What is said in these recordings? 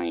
ม่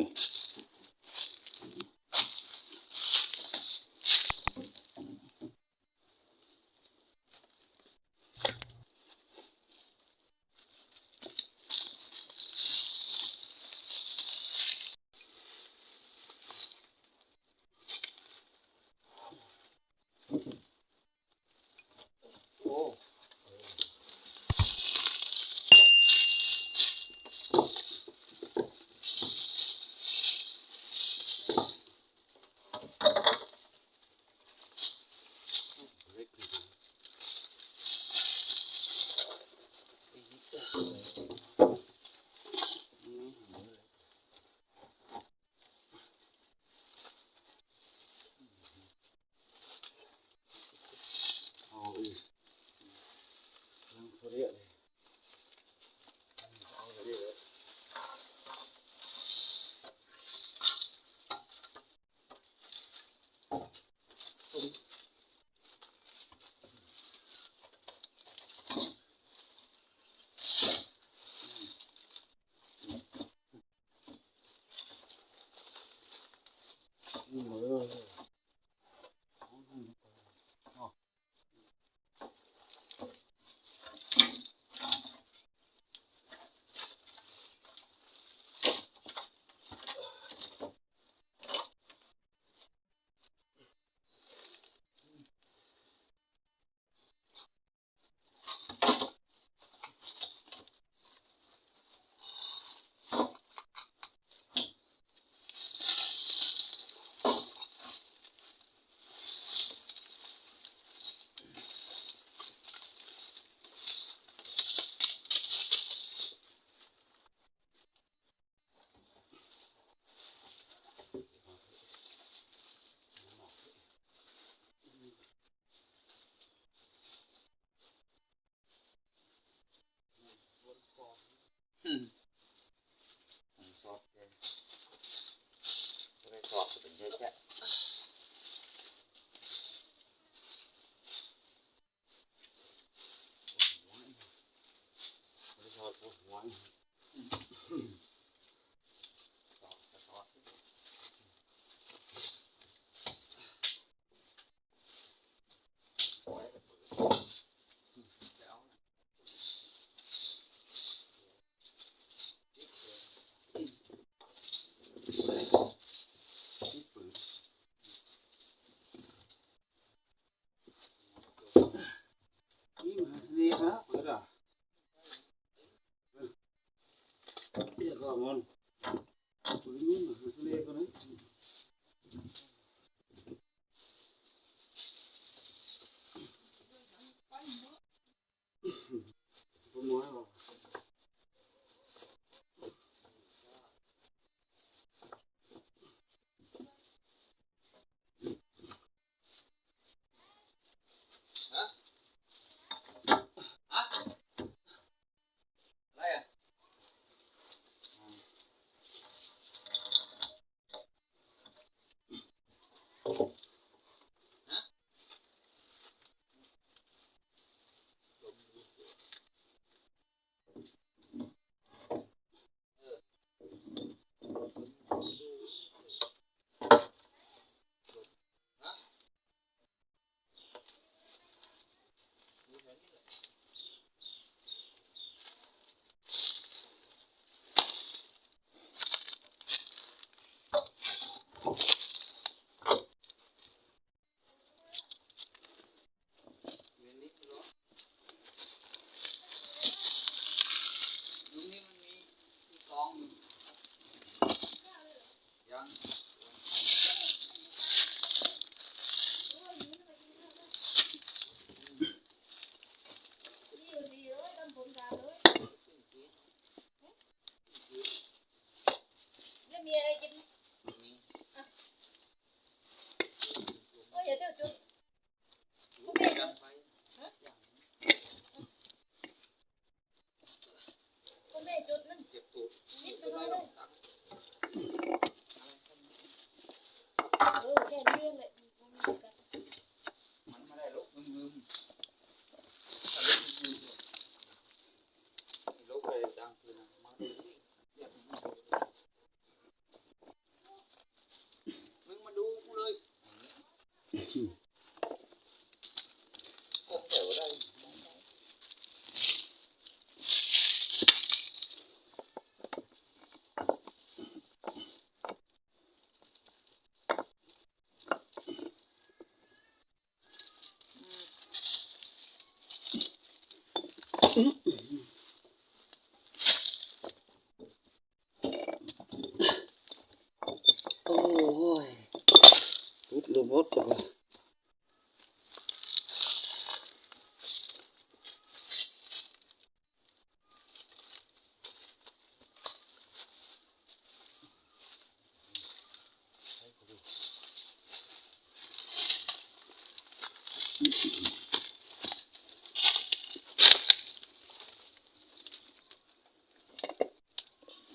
ดูบดกับว่า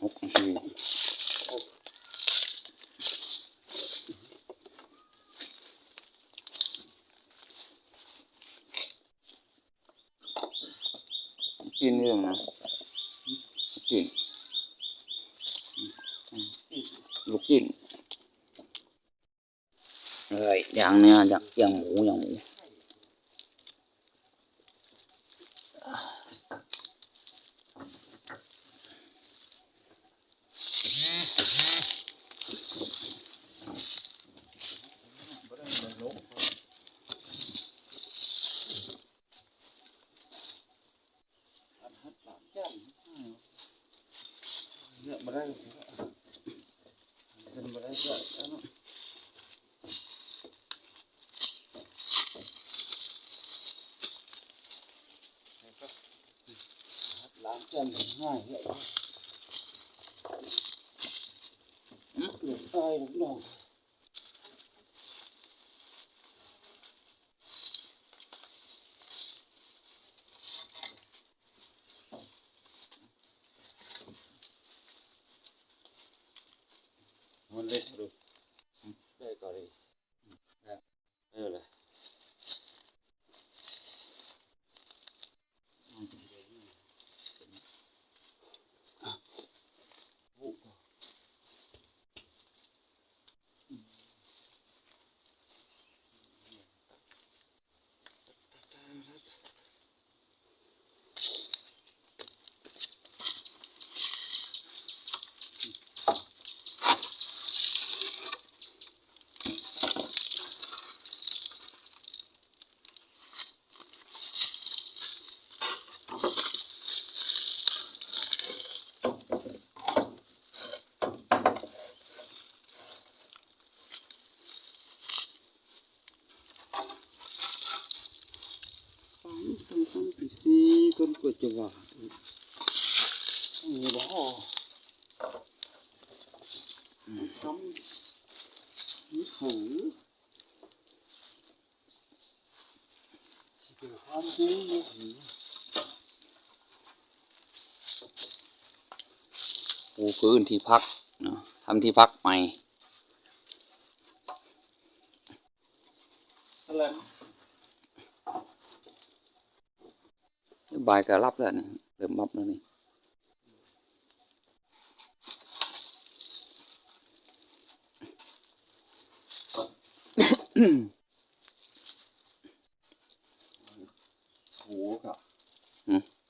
หกนาทีกิ นเรื่องนะกินลูกกินเฮ้ยอย่างเนี้ยอย่างอย่างหมูอย่างหมู เนี่ยมาได้เป็นมาได้ก็แล้วเนาะ ล้างแก้มง่ายเลยหลุดใต้ลูกน้อง งฟังฟังไปสิคนกดจะว่ามีบ่ทำนี่หือสิเป็นความจริงนี่หือปูพื้นที่พักเนาะทำที่พักใหม่ สลัน บายก็รับแล้วนี่เริ่มรับแล้วนี่หูกับ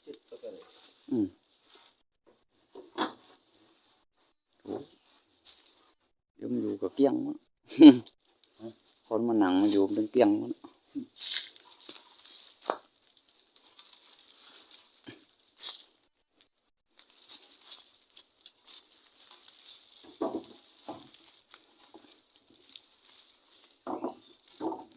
จิตก็เลย อืมโอ้เดี๋ยวมันอยู่กับเกี้ยงวะ คนมาหนังมันอยู่เป็นเกี้ยงวะ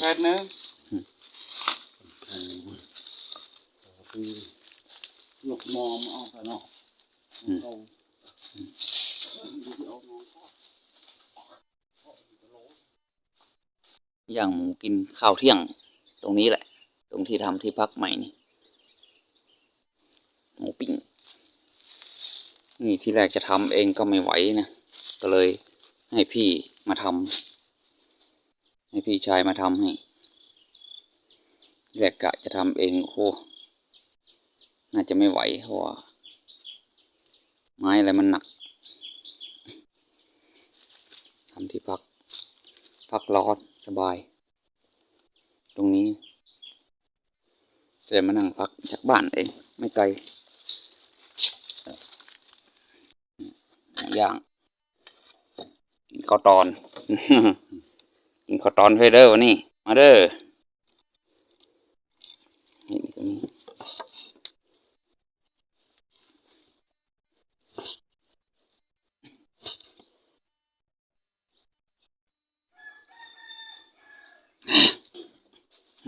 partner lục mòm ao cả nó câu อย่างหมูกินข้าวเที่ยง ตรงนี้แหละ ตรงที่ทำที่พักใหม่นี่หมูปิ้งนี่ที่แรกจะทำเองก็ไม่ไหวนะ ก็เลยให้พี่มาทำ ให้พี่ชายมาทำให้แรกกะจะทำเองโอ้น่าจะไม่ไหวเพราะว่าไม้อะไรมันหนักทำที่พัก พักร้อนสบาย ตรงนี้แต่มานั่งพักจากบ้านเอง ไม่ไกลย่างกินข้าวตอน กินข้าวตอนเฟเดอร์วันนี้ มาเด้อนี่ตรงนี้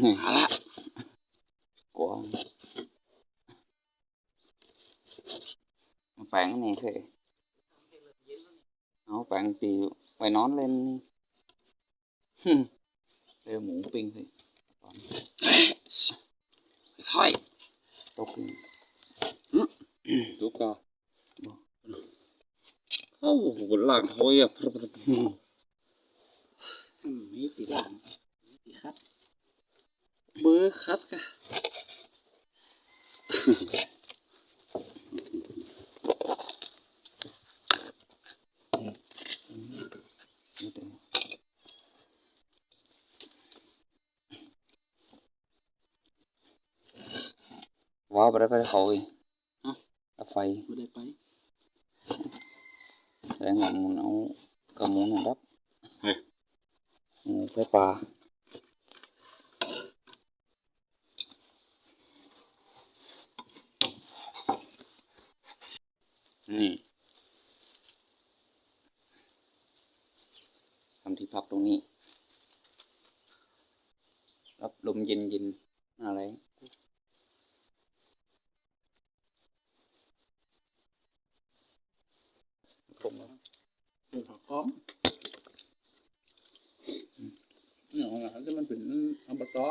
นี่หาละกวงแปงนี่เถอะเอาแปงตีไว้นอนเล่นนี่ เรือหมูปิ้งสิตอนค่อยๆตกนี่ทุกข์ก็เข้าหลังโอยอะมีตีด่างมีตีคัดเบอร์คัดกะนี่ตัว ว้าวไปได้ไปได้เขาอีกเอาไฟไม่ได้ไปแรงงานมันเอากระมูนรับหมูไฟป่านี่ทำที่พักตรงนี้ รับลมเย็นเย็นๆหน้าแรงผม เป็นผักก้ อมเนี่ยของอาหารที่มันเป็นอัมบะตอ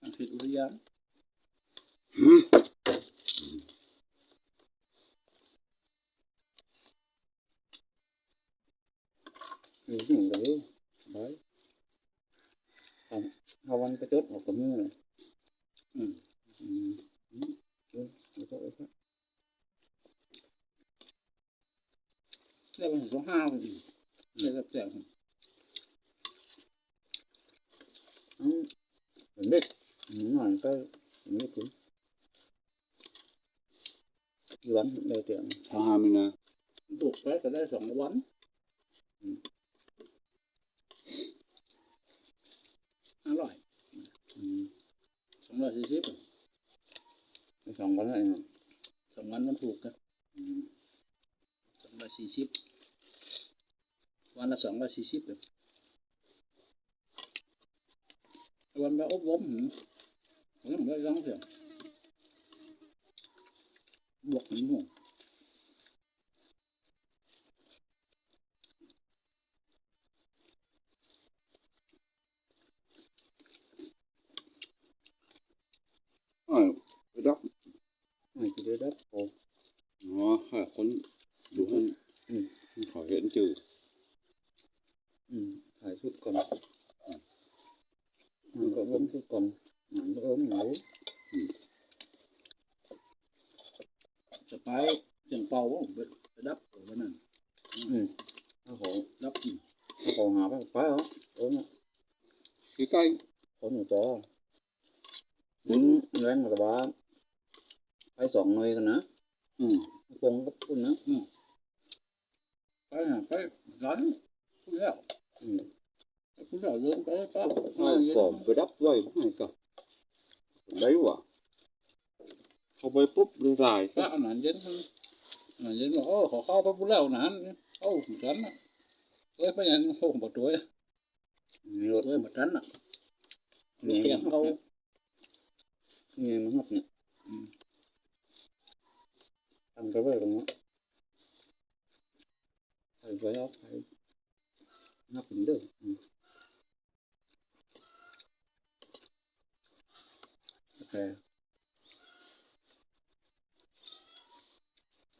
อันผิดอุทยาน Ừ, những cái đấy không không ăn cái chốt một cái mưa này Ừ. ừ ừ ừ ừ ừ ừ แล้วมันสองห้ามันอี นี่ก็แซ่บอืมเด็กหน่อยก็ไม่ถึงมวันได้เดียงทามันนะบุกไปก็ได้สองวันอร่อยสองร้อยสี่สิบสองวันอะไสองวันมันถูกกันสองร้อยสี่สิบ วันละสองร้อยสี่สิบเลยวันละอบรมหืมผมยังไม่ได้ร้องเสียงบวกหนึ่งหัว เออไปดับ này cái đứa đất ồ อ๋อให้คนดูให้ อืม ขอเห็นจือ ừ phải chút còn ừ, có ốm chút còn nặng có ốm ngủ จะ ไปเสียงเป่าว่าไปไปดับกับวันนั้น ừ nó khổ ดับอีก nó khổ hả bác phải không ốm á ใกล้ ốm nhiều to ừ lên mà bà phải chọn nơi กันนะๆอืมปงกับคุณนะไปน่ะไปร้านคุณแล้วอืมคุณแล้วเดินไปก็ให้ก่อนไปดับไว้ให้ก็ได้ว่ะ เอาไปปุ๊บเลยลายก็อาหารเย็นอาหารเย็นบอกโอ้ขอเข้าไปพูดแล้วนะโอ้ฉันน่ะเลยไปยันโอ้บ่ตัวมีรถเว้ยมาทันอะนี่เสียงเขานี่มันหักเนี่ยทำไปไว้ตรงนี้ใส่ไว้เอาไปนับเป็นเด้ออืมโอเค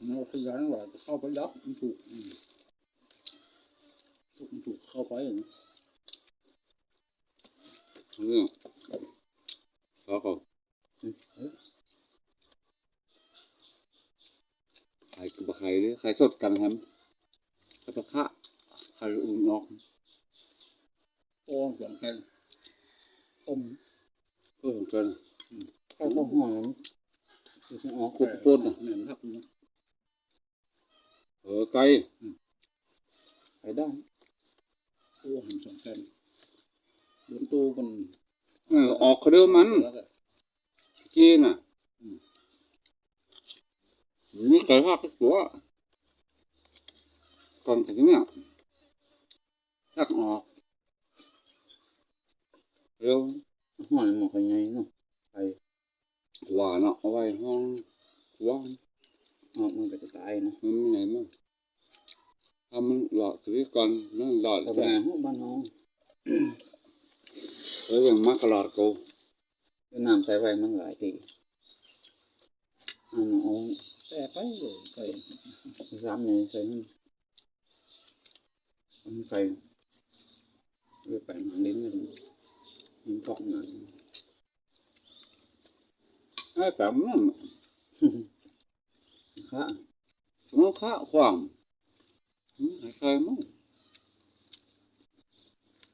เราขยันว่าจะเข้าไปดับมันถูกถูกถูกเข้าไปอย่างนี้เรื่อเขาก็ไข่กับไข่หรือไข่สดกันครับก็จะฆ่าไข่อุ่นออกโอ้เสียงแค่ต้มเพิ่มกันข้าเข้าห้อมออกคุกปุ้นอะเหมือนครับนะ ออไก่ไปได้โอ้เห็นสองแค่บนตู้มันเออออกเขาเดิมมันแล้วก็กินอะนี่ไก่ภาคตัวก่อนถึงเนี่ยตักออกเร็วห้องนั้นหมอกยังไงเนาะหวานอะเอาไว้ห้องหวา นออกมันก็จะตายนะมันไม่ไหนมั้งทำมันหลอดคือก่อนนั่นหลอดแต่แต่ว่าห้องบ้านน้องเออยังมากกหลอดกูเวียดนามใส่ไว้มันหลายทีอันเอาแต่ไปเลยไก่สามเนี่ยใส่มันมันใส่เรือไปหางลิ้นเลยมันเกาะหนังไอ้แบบนั้น คะสมองข้าความใครมั้ง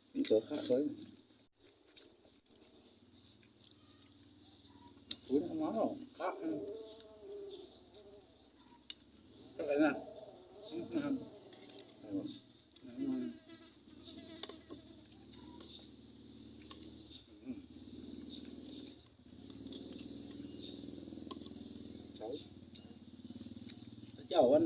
เป็นตัวข้าเลยคุณทำมาหรอครับอะไรนะนะครับ ใช้ เจ้าวัน